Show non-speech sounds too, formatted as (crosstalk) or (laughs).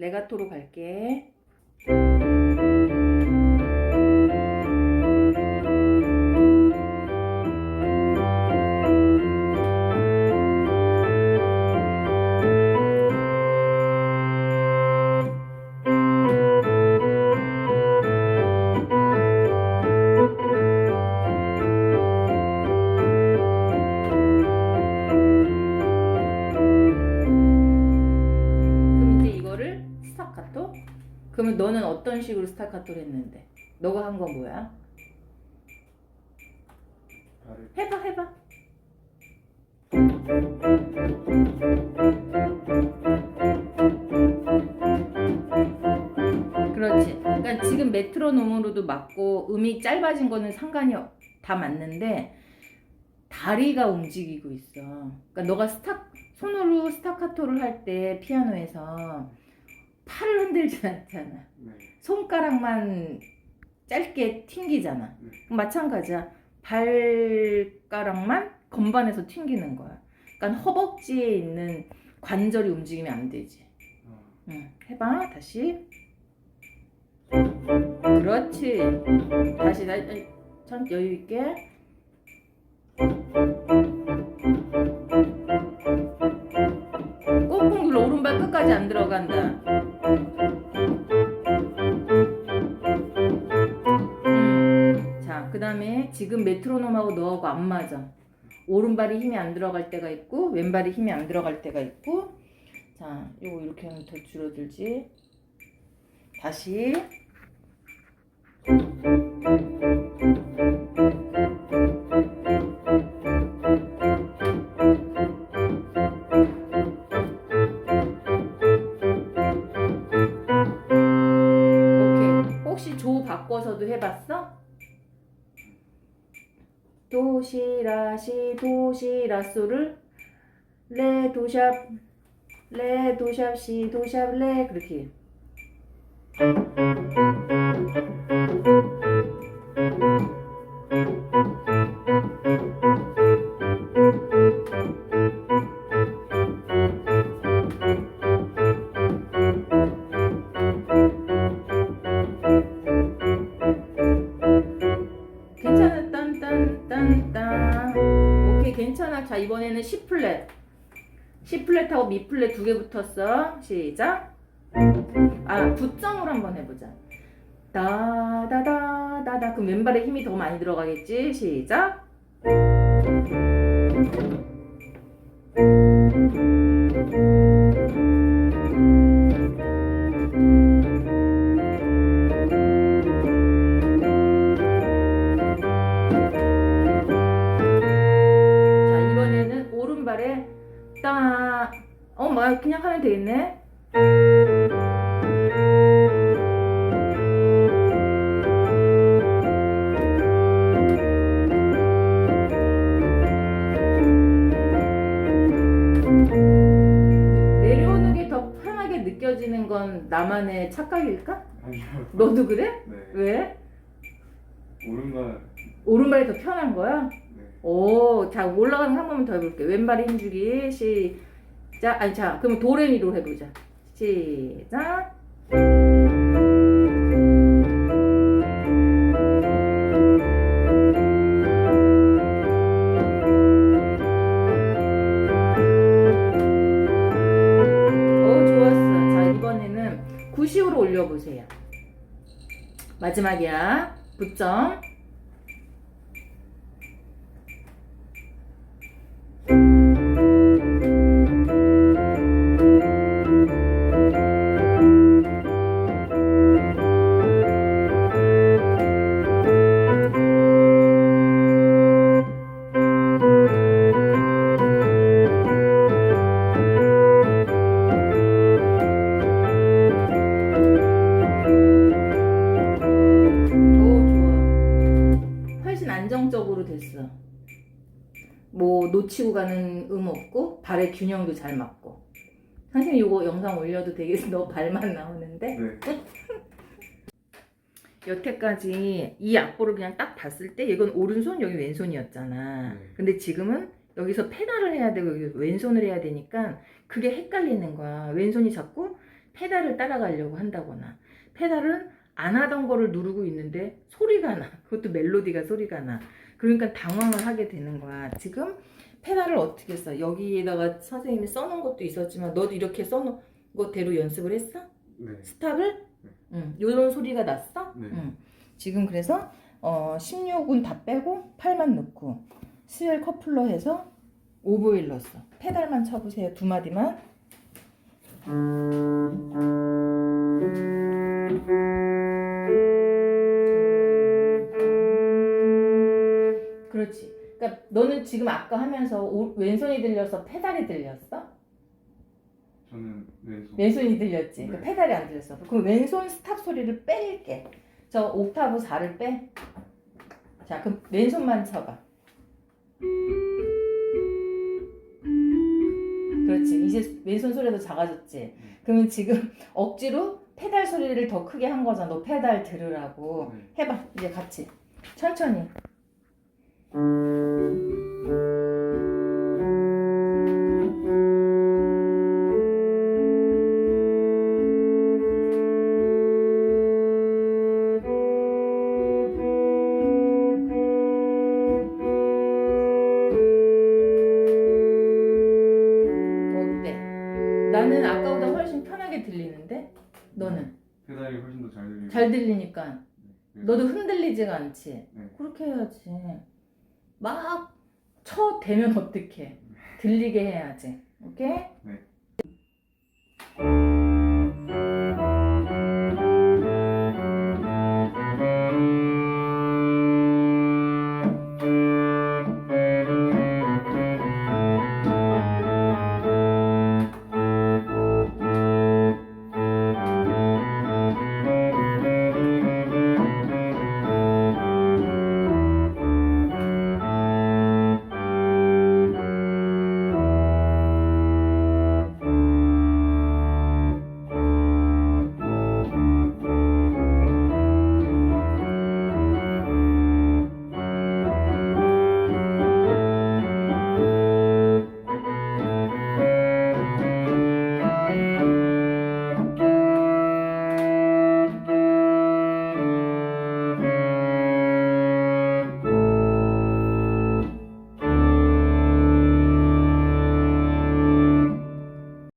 레가토로 갈게. 그러면 너는 어떤 식으로 스타카토를 했는데? 너가 한 건 뭐야? 해봐 해봐. 그렇지. 그러니까 지금 메트로놈으로도 맞고 음이 짧아진 거는 상관이 없- 다 맞는데 다리가 움직이고 있어. 그러니까 너가 스타 손으로 스타카토를 할 때 피아노에서 팔을 흔들지 않잖아. 네. 손가락만 짧게 튕기잖아. 네. 마찬가지야. 발가락만 건반에서 튕기는 거야. 그러니까 허벅지에 있는 관절이 움직이면 안 되지. 어, 응. 해봐. 다시. 그렇지. 다시 다시. 참 여유 있게. 꽁꽁 눌러 오른발 끝까지 안 들어간다. 지금 메트로놈하고 너하고 안 맞아. 오른발이 힘이 안 들어갈 때가 있고, 왼발이 힘이 안 들어갈 때가 있고. 자, 요거 이렇게 하면 더 줄어들지. 다시. 오케이. 혹시 조 바꿔서도 해봤어? 도시라시 도시라소를 레 도샵 레 도샵 시 도샵 레 그렇게 이번에는 C 플랫. C 플랫하고 미 플랫 두 개 붙었어. 시작. 아 부점으로 한번 해보자. 다다다 다다. 그럼 왼발에 힘이 더 많이 들어가겠지? 시작 어뭐 그냥 하면 되겠네 내려오는 게 더 편하게 느껴지는 건 나만의 착각일까? 아니요. 너도 그래? 네. 왜? 오른발. 오른발이 더 편한 거야? 네. 오, 자 올라가는 거 한 번만 더 해볼게. 왼발에 힘주기 시 작. 아니 자, 그러면 도레미로 해보자. 시작. 오, 좋았어. 자 이번에는 90으로 올려보세요. 마지막이야. 9점. 놓치고 가는 음 없고 발의 균형도 잘 맞고. 선생님 이거 영상 올려도 되겠어? (laughs) 너 발만 나오는데? 네. (laughs) 여태까지 이 악보를 그냥 딱 봤을 때 이건 오른손 여기 왼손이었잖아. 네. 근데 지금은 여기서 페달을 해야 되고 여기 왼손을 해야 되니까 그게 헷갈리는 거야. 왼손이 자꾸 페달을 따라가려고 한다거나 페달은 안 하던 거를 누르고 있는데 소리가 나. 그것도 멜로디가 소리가 나. 그러니까 당황을 하게 되는 거야. 지금 페달을 어떻게 써? 여기에다가 선생님이 써놓은 것도 있었지만 너도 이렇게 써놓은 것대로 연습을 했어? 네. 스탑을? 네. 응. 요런 소리가 났어? 네. 응. 지금 그래서 어, 16은 다 빼고 8만 넣고 스웰 커플러 해서 오보일 넣었어. 페달만 쳐보세요. 두 마디만. 그 너는 지금 아까 하면서 오- 왼손이 들려서 페달이 들렸어? 저는 왼손. 왼손이 들렸지. 그 네. 페달이 안 들렸어. 그럼 왼손 스탑 소리를 뺄게. 저 옥타브 4를 빼. 자, 그럼 왼손만 쳐봐. 그렇지. 이제 왼손 소리도 작아졌지. 그러면 지금 억지로 페달 소리를 더 크게 한 거잖아. 너 페달 들으라고. 네. 해봐. 이제 같이. 천천히. 어 나는 아까보다 훨씬 편하게 들리는데? 너는? 페달이 훨씬 더 잘 들리고. 잘 들리니까. 네. 너도 흔들리지가 않지? 네. 그렇게 해야지. 막 쳐대면 어떡해. 들리게 해야지. 오케이? 네.